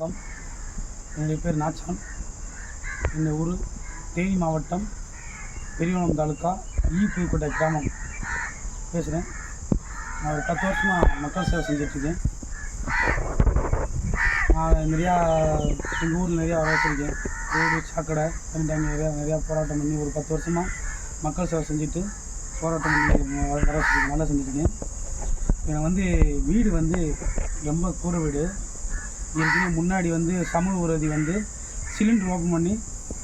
வணக்கம். என்னுடைய பேர் நாச்சான் இந்த ஊர் தேனி மாவட்டம் பெரியவனம் தாலுக்கா ஈ புதுக்கோட்டை கிராமம். பேசுகிறேன் நான் ஒரு பத்து வருஷமாக மக்கள் சேவை செஞ்சிட்ருக்கேன். நான் நிறையா எங்கள் ஊரில் நிறையா வர வச்சுருக்கேன். ரோடு சாக்கடை தண்ணி தண்ணி நிறையா நிறையா போராட்டம் பண்ணி ஒரு பத்து வருஷமாக மக்கள் சேவை செஞ்சுட்டு போராட்டம் பண்ணி வர வர நல்லா செஞ்சுருக்கேன் எனக்கு வந்து வீடு வந்து ரொம்ப கூரை வீடு. ஏற்கனவே முன்னாடி வந்து சமூக விரோதி வந்து சிலிண்டர் ஓப்பன் பண்ணி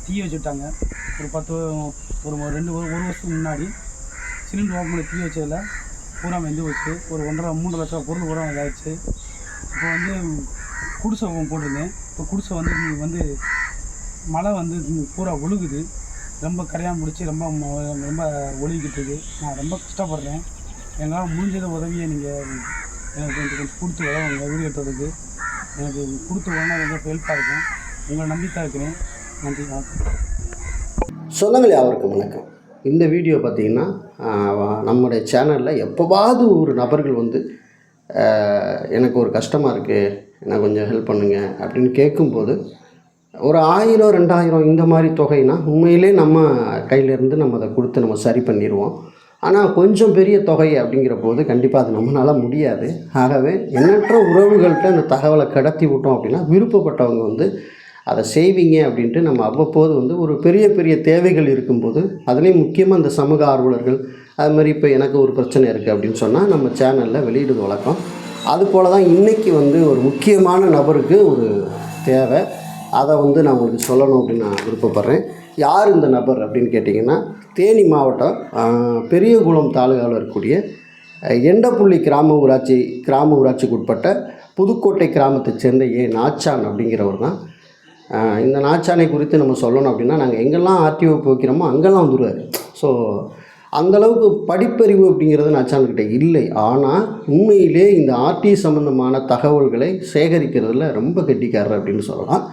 தீ வச்சுட்டாங்க. ஒரு பத்து ஒரு ரெண்டு ஒரு ஒரு வருஷத்துக்கு முன்னாடி சிலிண்டர் ஓப்பன் பண்ணி தீ வச்சதில் பூரா வெந்து போச்சு. ஒரு ஒன்றரை மூணு லட்சம் பொருள் பூரா இதாகிடுச்சு இப்போ வந்து குடிசை போட்டிருந்தேன். இப்போ குடிசை வந்து நீங்கள் வந்து மழை வந்து பூரா ஒழுகுது. ரொம்ப கரையாக முடிச்சு ரொம்ப ரொம்ப ஒழுகிக்கிட்டு நான் ரொம்ப கஷ்டப்படுறேன். எங்களால் முடிஞ்சத உதவியை நீங்கள் எனக்கு கொஞ்சம் கொஞ்சம் கொடுத்து உதவுங்க வீடு கட்டுறதுக்கு எனக்கு கொடுத்து உடனே ரொம்ப ஹெல்ப்பாக இருக்கும். உங்களை நம்பி இருக்கிறேன். நன்றி வணக்கம். சொந்தங்களே அவருக்கு வணக்கம். இந்த வீடியோ பார்த்தீங்கன்னா நம்முடைய சேனலில் எப்போவாவது ஒரு நபர்கள் வந்து எனக்கு ஒரு கஷ்டமாக இருக்குது எனக்கு கொஞ்சம் ஹெல்ப் பண்ணுங்க அப்படின்னு கேட்கும்போது ஒரு ஆயிரம் ரெண்டாயிரம் இந்த மாதிரி தொகைனா உண்மையிலே நம்ம கையிலேருந்து நம்ம அதை கொடுத்து நம்ம சரி பண்ணிடுவோம். ஆனால் கொஞ்சம் பெரிய தொகை அப்படிங்கிற போது கண்டிப்பாக அது நம்மளால் முடியாது. ஆகவே எண்ணற்ற உறவுகள்கிட்ட அந்த தகவலை கடத்தி விட்டோம் அப்படின்னா விருப்பப்பட்டவங்க வந்து அதை செய்வீங்க அப்படின்ட்டு நம்ம அவ்வப்போது வந்து ஒரு பெரிய பெரிய தேவைகள் இருக்கும்போது அதுலேயும் முக்கியமாக இந்த சமூக ஆர்வலர்கள் அது மாதிரி இப்போ எனக்கு ஒரு பிரச்சனை இருக்குது அப்படின்னு சொன்னால் நம்ம சேனலில் வெளியிடுது வழக்கம். அது போல தான் இன்றைக்கி வந்து ஒரு முக்கியமான நபருக்கு ஒரு தேவை. அதை வந்து நான் உங்களுக்கு சொல்லணும் அப்படின்னு நான் விருப்பப்படுறேன். யார் இந்த நபர் அப்படின்னு கேட்டிங்கன்னா தேனி மாவட்டம் பெரியகுளம் தாலுகாவில் இருக்கக்கூடிய எண்டப்புள்ளி கிராம ஊராட்சி கிராம ஊராட்சிக்கு உட்பட்ட புதுக்கோட்டை கிராமத்தைச் சேர்ந்த ஏ. நாச்சான் அப்படிங்கிறவர் தான். இந்த நாச்சானை குறித்து நம்ம சொல்லணும் அப்படின்னா நாங்கள் எங்கெல்லாம் ஆர்டிஓ போக்கிறோமோ அங்கெல்லாம் வந்துடுவார் ஸோ அந்தளவுக்கு படிப்பறிவு அப்படிங்கிறது நாச்சான்கிட்ட இல்லை. ஆனால் உண்மையிலே இந்த ஆர்டி சம்மந்தமான தகவல்களை சேகரிக்கிறதுல ரொம்ப கெட்டிக்காரர் அப்படின்னு சொல்லலாம்.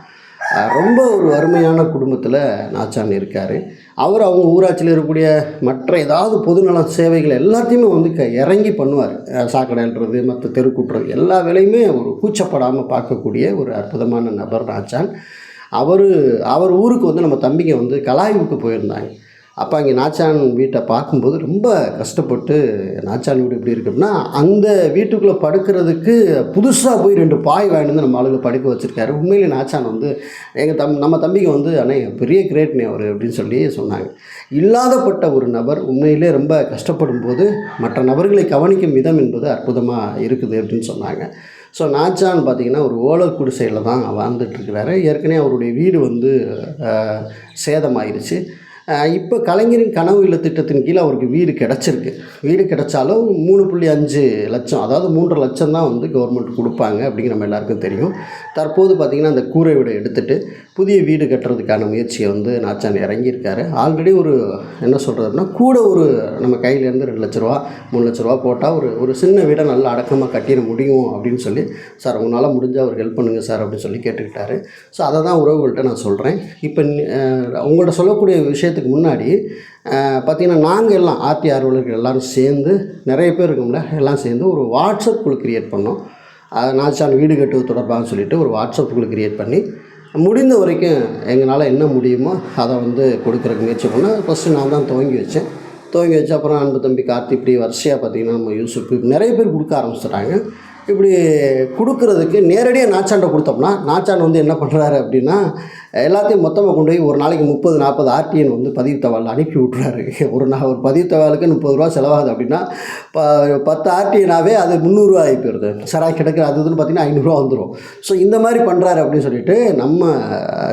ரொம்ப ஒரு வறுமையான குடும்பத்தில் நாச்சான் இருக்கார். அவர் அவங்க ஊராட்சியில் இருக்கக்கூடிய மற்ற ஏதாவது பொதுநல சேவைகள் எல்லாத்தையுமே வந்து க இறங்கி பண்ணுவார். சாக்கடைன்றது மற்ற தெருக்கூட்டுறது எல்லா வேலையுமே ஒரு கூச்சப்படாமல் பார்க்கக்கூடிய ஒரு அற்புதமான நபர் ராஜான். அவர் அவர் ஊருக்கு வந்து நம்ம தம்பிங்க வந்து கலாய்வுக்கு போயிருந்தாங்க. அப்போ அங்கே நாச்சான் வீட்டை பார்க்கும்போது ரொம்ப கஷ்டப்பட்டு நாச்சான் வீடு எப்படி இருக்குன்னா அந்த வீட்டுக்குள்ளே படுக்கிறதுக்கு புதுசாக போய் ரெண்டு பாய் வாங்கிட்டு வந்து நம்ம ஆளுங்க படுக்க வச்சுருக்காரு. உண்மையிலே நாச்சான் வந்து எங்கள் தம் நம்ம தம்பிங்க வந்து அண்ணே பெரிய கிரேட்னே அவர் அப்படின்னு சொல்லி சொன்னாங்க. இல்லாதப்பட்ட ஒரு நபர் உண்மையிலே ரொம்ப கஷ்டப்படும் போது மற்ற நபர்களை கவனிக்கும் விதம் என்பது அற்புதமாக இருக்குது அப்படின்னு சொன்னாங்க. ஸோ நாச்சான் பார்த்தீங்கன்னா ஒரு ஓலர் குடிசையில் தான் வாழ்ந்துட்டுருக்கிறாரு ஏற்கனவே அவருடைய வீடு வந்து சேதமாயிருச்சு. இப்போ கலைஞரின் கனவு இல்ல திட்டத்தின் கீழே அவருக்கு வீடு கிடச்சிருக்கு. வீடு கிடைச்சாலும் மூணு புள்ளி அஞ்சு லட்சம் அதாவது மூன்றரை லட்சம் தான் வந்து கவர்மெண்ட் கொடுப்பாங்க அப்படிங்கிற நம்ம எல்லாருக்கும் தெரியும். தற்போது பார்த்திங்கன்னா அந்த கூரை வீடை எடுத்துகிட்டு புதிய வீடு கட்டுறதுக்கான முயற்சியை வந்து நாச்சான் இறங்கியிருக்காரு. ஆல்ரெடி ஒரு என்ன சொல்கிறது அப்படின்னா கூட ஒரு நம்ம கையிலேருந்து ரெண்டு லட்ச ரூபா மூணு லட்ச ரூபா போட்டால் ஒரு ஒரு சின்ன வீடை நல்லா அடக்கமாக கட்டிட முடியும் அப்படின்னு சொல்லி சார் உங்களால் முடிஞ்சால் அவர் ஹெல்ப் பண்ணுங்கள் சார் அப்படின்னு சொல்லி கேட்டுக்கிட்டாரு. ஸோ அதை தான் உறவுகள்கிட்ட நான் சொல்கிறேன் இப்போ உங்கள்கிட்ட சொல்லக்கூடிய விஷயத்துக்கு முன்னாடி பார்த்திங்கன்னா நாங்கள் எல்லாம் ஆர்டி ஆர்வலர்கள் எல்லோரும் சேர்ந்து நிறைய பேர் இருக்கும்ல எல்லாம் சேர்ந்து ஒரு வாட்ஸ்அப் குழு கிரியேட் பண்ணோம். நாச்சான் வீடு கட்டுவது தொடர்பாக சொல்லிவிட்டு ஒரு வாட்ஸ்அப் குழு கிரியேட் பண்ணி முடிந்த வரைக்கும் எங்களால் என்ன முடியுமோ அதை வந்து கொடுக்குறக்கு முயற்சி பண்ணேன் ஃபஸ்ட்டு நான் தான் துவங்கி வச்சேன். துவங்கி வச்சு அப்புறம் அன்பு தம்பி கார்த்தி இப்படி வரிசையாக பார்த்தீங்கன்னா நம்ம யூஸ் நிறைய பேர் கொடுக்க ஆரம்பிச்சிட்டாங்க. இப்படி கொடுக்கறதுக்கு நேரடியாக நாச்சாண்டை கொடுத்தோம்னா நாச்சான் வந்து என்ன பண்ணுறாரு அப்படின்னா எல்லாத்தையும் மொத்தமாக கொண்டு போய் ஒரு நாளைக்கு முப்பது நாற்பது ஆர்டிஎன் வந்து பதிவு தவால் அனுப்பி விட்றாரு ஒரு நான் ஒரு பதிவு தவாலுக்கு முப்பது ரூபா செலவாகுது அப்படின்னா ப பத்து ஆர்டிஎனாவே அது முந்நூறுரூவா ஆகி போயிடுது. சராய் கிடைக்கிற அது இதுன்னு பார்த்தீங்கன்னா ஐநூறுரூவா வந்துடும் ஸோ இந்த மாதிரி பண்ணுறாரு அப்படின்னு சொல்லிட்டு நம்ம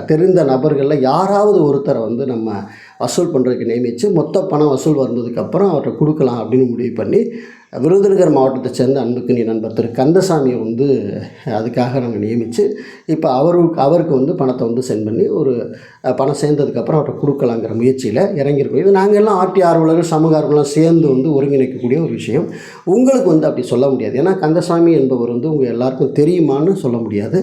தெரிந்த நபர்களில் யாராவது ஒருத்தரை வந்து நம்ம வசூல் பண்ணுறதுக்கு நியமித்து மொத்த பணம் வசூல் வந்ததுக்கப்புறம் அவர்கிட்ட கொடுக்கலாம் அப்படின்னு முடிவு பண்ணி விருதுநகர் மாவட்டத்தை சேர்ந்த அன்புக்குனி நண்பர் திரு கந்தசாமியை வந்து அதுக்காக நாங்கள் நியமித்து இப்போ அவருக்கு அவருக்கு வந்து பணத்தை வந்து சென்ட் பண்ணி ஒரு பணம் சேர்ந்ததுக்கப்புறம் அவர்கிட்ட கொடுக்கலாங்கிற முயற்சியில் இறங்கியிருக்கோம். இது நாங்கள் எல்லாம் ஆர்டி ஆர்வலர்கள் சமூக ஆர்வலர்கள் சேர்ந்து வந்து ஒருங்கிணைக்கக்கூடிய ஒரு விஷயம். உங்களுக்கு வந்து அப்படி சொல்ல முடியாது. ஏன்னா கந்தசாமி என்பவர் வந்து உங்கள் எல்லாருக்கும் தெரியுமான்னு சொல்ல முடியாது.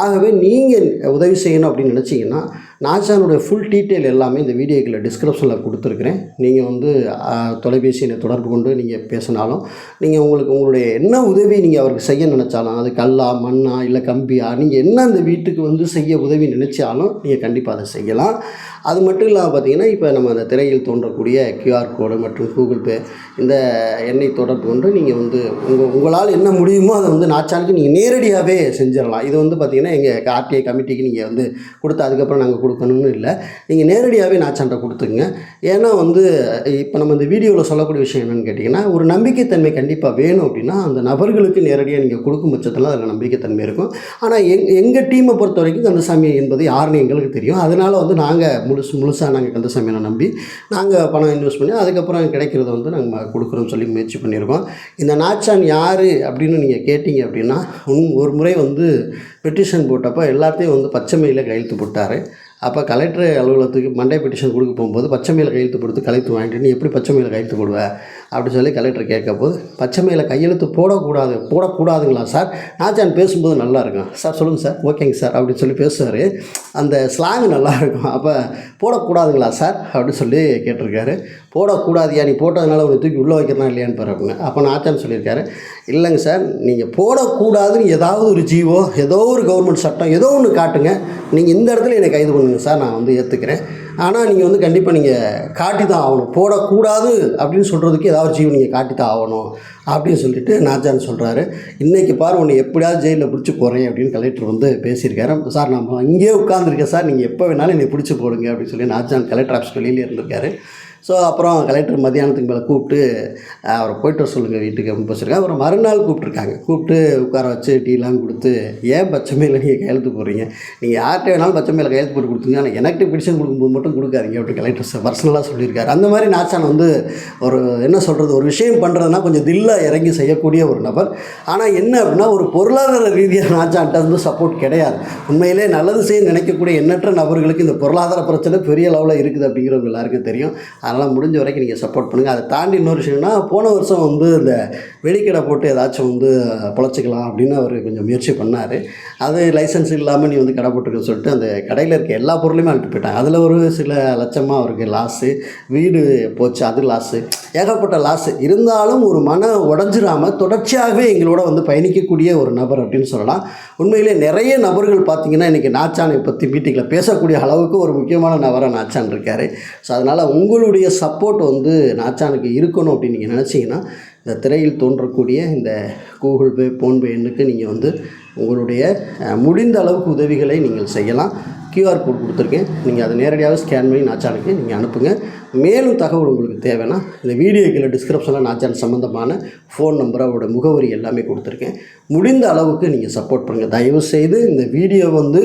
ஆகவே நீங்கள் உதவி செய்யணும் அப்படின்னு நினச்சிங்கன்னா நாச்சானுடைய ஃபுல் டீட்டெயில் எல்லாமே இந்த வீடியோக்கில் டிஸ்கிரிப்ஷனில் கொடுத்துருக்குறேன். நீங்கள் வந்து அஹ், தொலைபேசி என்னை தொடர்பு கொண்டு நீங்கள் பேசினாலும் நீங்கள் உங்களுக்கு உங்களுடைய என்ன உதவி நீங்கள் அவருக்கு செய்ய நினச்சாலும் அது கல்லா மண்ணா இல்லை கம்பியா நீங்கள் என்ன அந்த வீட்டுக்கு வந்து செய்ய உதவி நினச்சாலும் நீங்கள் கண்டிப்பாக அதை செய்யலாம். அது மட்டும் இல்லாமல் பார்த்தீங்கன்னா இப்போ நம்ம அந்த திரையில் தோன்றக்கூடிய கியூஆர் கோடு மற்றும் கூகுள் பே இந்த எண்ணெய் தொடர்பு கொண்டு நீங்கள் வந்து உங்கள் உங்களால் என்ன முடியுமோ அதை வந்து நாச்சானுக்கு நீங்கள் நேரடியாகவே செஞ்சிடலாம். இது வந்து பார்த்திங்கன்னா எங்கள் ஆர்டிஐ கமிட்டிக்கு நீங்கள் வந்து கொடுத்து அதுக்கப்புறம் நாங்கள் கொடுக்கணும்னு இல்லை. நீங்கள் நேரடியாகவே நாச்சான்ட்ட கொடுத்துங்க ஏன்னா வந்து இப்போ நம்ம இந்த வீடியோவில் சொல்லக்கூடிய விஷயம் என்னென்னு கேட்டிங்கன்னா ஒரு நம்பிக்கைத்தன்மை கண்டிப்பாக வேணும் அப்படின்னா அந்த நபர்களுக்கு நேரடியாக நீங்கள் கொடுக்கும் பட்சத்தில் அதில் நம்பிக்கைத்தன்மை இருக்கும். ஆனால் எங் எங்கள் டீமை பொறுத்த வரைக்கும் கந்தசாமி என்பது யாருன்னு எங்களுக்கு தெரியும். அதனால் வந்து நாங்கள் முழுசு முழுசாக நாங்கள் கந்தசாமியை நம்பி நாங்கள் பணம் இன்வெஸ்ட் பண்ணி அதுக்கப்புறம் கிடைக்கிறத வந்து நாங்கள் கொடுக்குறோம்னு சொல்லி முயற்சி பண்ணியிருக்கோம். இந்த நாச்சான் யார் அப்படின்னு நீங்கள் கேட்டிங்க அப்படின்னா ஒரு முறை வந்து பெட்டிஷன் போட்டப்போ எல்லாத்தையும் வந்து பச்சைமையில் கையெழுத்து போட்டார். அப்போ கலெக்டர் அலுவலகத்துக்கு மண்டே பெட்டிஷன் கொடுக்க போகும்போது பச்சைமையில் கையெழுத்து கொடுத்து கலெக்டர் வாங்கிட்டு நீ எப்படி பச்சைமையில் கையெழுத்து போடுவேன் அப்படின்னு சொல்லி கலெக்டர் கேட்க போது பச்சை கையெழுத்து போடக்கூடாது போடக்கூடாதுங்களா சார்? நாச்சான் பேசும்போது நல்லா இருக்கும். சார் சொல்லுங்கள் சார். ஓகேங்க சார் அப்படின்னு சொல்லி பேசுவார். அந்த ஸ்லாங் நல்லா இருக்கும். அப்போ போடக்கூடாதுங்களா சார்? அப்படின்னு சொல்லி கேட்டிருக்காரு. போடக்கூடாதியா? நீ போட்டதுனால உன்னை தூக்கி உள்ளே வைக்கிறனா இல்லையான்னு பாருங்க அப்போ நாச்சான் சொல்லியிருக்காரு. இல்லைங்க சார் நீங்கள் போடக்கூடாதுன்னு ஏதாவது ஒரு ஜீவோ ஏதோ ஒரு கவர்மெண்ட் சட்டம் ஏதோ ஒன்று காட்டுங்க. நீங்கள் இந்த இடத்துல என்னை கைது பண்ணுங்க சார் நான் வந்து ஏற்றுக்கிறேன் ஆனால் நீங்கள் வந்து கண்டிப்பாக நீங்கள் காட்டி தான் ஆகணும். போடக்கூடாது அப்படின்னு சொல்கிறதுக்கு ஏதாவது ஜீவன் நீங்கள் காட்டி தான் ஆகணும் அப்படின்னு சொல்லிட்டு நாஜான் சொல்கிறாரு இன்றைக்கி பாரு உன்னை எப்படியாவது ஜெயிலில் பிடிச்சி போகிறேன் அப்படின்னு கலெக்டர் வந்து பேசியிருக்காரு. சார் நம்ம இங்கேயே உட்காந்துருக்கேன் சார். நீங்கள் எப்போ வேணாலும் என்னை பிடிச்சி போடுங்க அப்படின்னு சொல்லி நாஜான் கலெக்டர் ஆஃபீஸ் வெளியிலே இருந்திருக்காரு. ஸோ அப்புறம் கலெக்டர் மத்தியானத்துக்கு மேலே கூப்பிட்டு அவரை போயிட்டு வர சொல்லுங்கள் வீட்டுக்கு அப்படின்னு பேசியிருக்காங்க அப்புறம் மறுநாள் கூப்பிட்ருக்காங்க கூப்பிட்டு உட்கார வச்சு டீலாம் கொடுத்து ஏன் பச்சைமையில் நீங்கள் கையெழுத்து போடுறீங்க? நீங்கள் யார்கிட்ட வேணாலும் பச்சை மேலே கையெழுத்து போட்டு கொடுத்துங்க ஆனால் எனக்கு பிடிச்சன் கொடுக்கும்போது மட்டும் கொடுக்காதீங்க அப்படி கலெக்டர் பர்சனலாக சொல்லியிருக்காரு. அந்த மாதிரி நாச்சான் வந்து ஒரு என்ன சொல்கிறது ஒரு விஷயம் பண்ணுறதுனா கொஞ்சம் தில்லாக இறங்கி செய்யக்கூடிய ஒரு நபர். ஆனால் என்ன அப்படின்னா ஒரு பொருளாதார ரீதியாக நாச்சான்ட்ட வந்து சப்போர்ட் கிடையாது. உண்மையிலே நல்லது செய்ய நினைக்கக்கூடிய எண்ணற்ற நபர்களுக்கு இந்த பொருளாதார பிரச்சனை பெரிய லெவலில் இருக்குது அப்படிங்கிறவங்க எல்லாருக்கும் தெரியும். அதனால் முடிஞ்ச வரைக்கும் நீங்கள் சப்போர்ட் பண்ணுங்கள் அதை தாண்டி இன்னொரு விஷயம்னா போன வருஷம் வந்து இந்த வெடிக்கடை போட்டு ஏதாச்சும் வந்து பொழைச்சிக்கலாம் அப்படின்னு அவர் கொஞ்சம் முயற்சி பண்ணார். அது லைசன்ஸ் இல்லாமல் நீ வந்து கடை போட்டுருக்குன்னு சொல்லிட்டு அந்த கடையில் இருக்க எல்லா பொருளையுமே அனுப்பிட்டு போயிட்டாங்க அதில் ஒரு சில லட்சமாக அவருக்கு லாஸு வீடு போச்சு அது லாஸு ஏகப்பட்ட லாஸு இருந்தாலும் ஒரு மன உடஞ்சிராமல் தொடர்ச்சியாகவே எங்களோட வந்து பயணிக்கக்கூடிய ஒரு நபர் அப்படின்னு சொல்லலாம். உண்மையிலே நிறைய நபர்கள் பார்த்தீங்கன்னா இன்றைக்கி நாச்சானை பற்றி மீட்டிங்கில் பேசக்கூடிய அளவுக்கு ஒரு முக்கியமான நபராக நாச்சான் இருக்கார். ஸோ அதனால் உங்களுடைய சப்போர்ட் வந்து நாச்சானுக்கு இருக்கணும் அப்படின்னு நீங்கள் நினச்சிங்கன்னா இந்த திரையில் தோன்றக்கூடிய இந்த கூகுள் பே ஃபோன்பே எண்ணுக்கு நீங்கள் வந்து உங்களுடைய முடிந்த அளவுக்கு உதவிகளை நீங்கள் செய்யலாம். கியூஆர் கோட் கொடுத்துருக்கேன். நீங்கள் அதை நேரடியாக ஸ்கேன் பண்ணி நாச்சானுக்கு நீங்கள் அனுப்புங்க. மேலும் தகவல் உங்களுக்கு தேவைன்னா இந்த வீடியோ கீழே டிஸ்கிரிப்ஷனில் நாச்சான் சம்மந்தமான ஃபோன் நம்பர் அவரோட முகவரி எல்லாமே கொடுத்துருக்கேன். முடிந்த அளவுக்கு நீங்கள் சப்போர்ட் பண்ணுங்கள் தயவு செய்து இந்த வீடியோ வந்து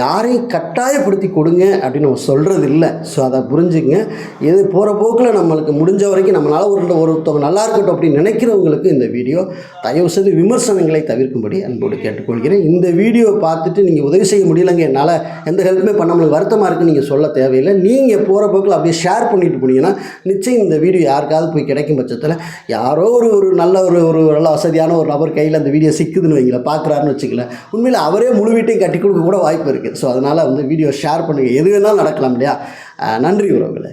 யாரையும் கட்டாயப்படுத்தி கொடுங்க அப்படின்னு நம்ம சொல்கிறது இல்லை ஸோ அதை புரிஞ்சுங்க இது போகிற போக்கில் நம்மளுக்கு முடிஞ்ச வரைக்கும் நம்மளால் ஒரு ஒருத்தவங்க நல்லா இருக்கட்டும் அப்படின்னு நினைக்கிறவங்களுக்கு இந்த வீடியோ தயவு செய்து விமர்சனங்களை தவிர்க்கும்படி அன்போடு கேட்டுக்கொள்கிறேன். இந்த வீடியோ பார்த்துட்டு நீங்கள் உதவி செய்ய முடியலங்க. என்னால் எந்த ஹெல்ப்புமே பண்ணாமல் வருத்தமாக இருக்குன்னு நீங்கள் சொல்ல தேவையில்லை. நீங்கள் போகிற போக்கில் அப்படியே ஷேர் பண்ணிட்டு போனீங்கன்னா நிச்சயம் இந்த வீடியோ யாருக்காவது போய் கிடைக்கும் பட்சத்தில் யாரோ ஒரு ஒரு நல்ல ஒரு ஒரு நல்ல வசதியான ஒரு நபர் கையில் அந்த வீடியோ சிக்குதுன்னு வைங்கள பார்க்குறாருன்னு வச்சுக்கல உண்மையில் அவரே முழு வீட்டையும் கட்டி கொடுக்க கூட வாய்ப்பு இருக்குது ஸோ அதனால் வந்து வீடியோ ஷேர் பண்ணுங்கள் எது வேணாலும் நடக்கலாம் இல்லையா? நன்றி உறவுகளை.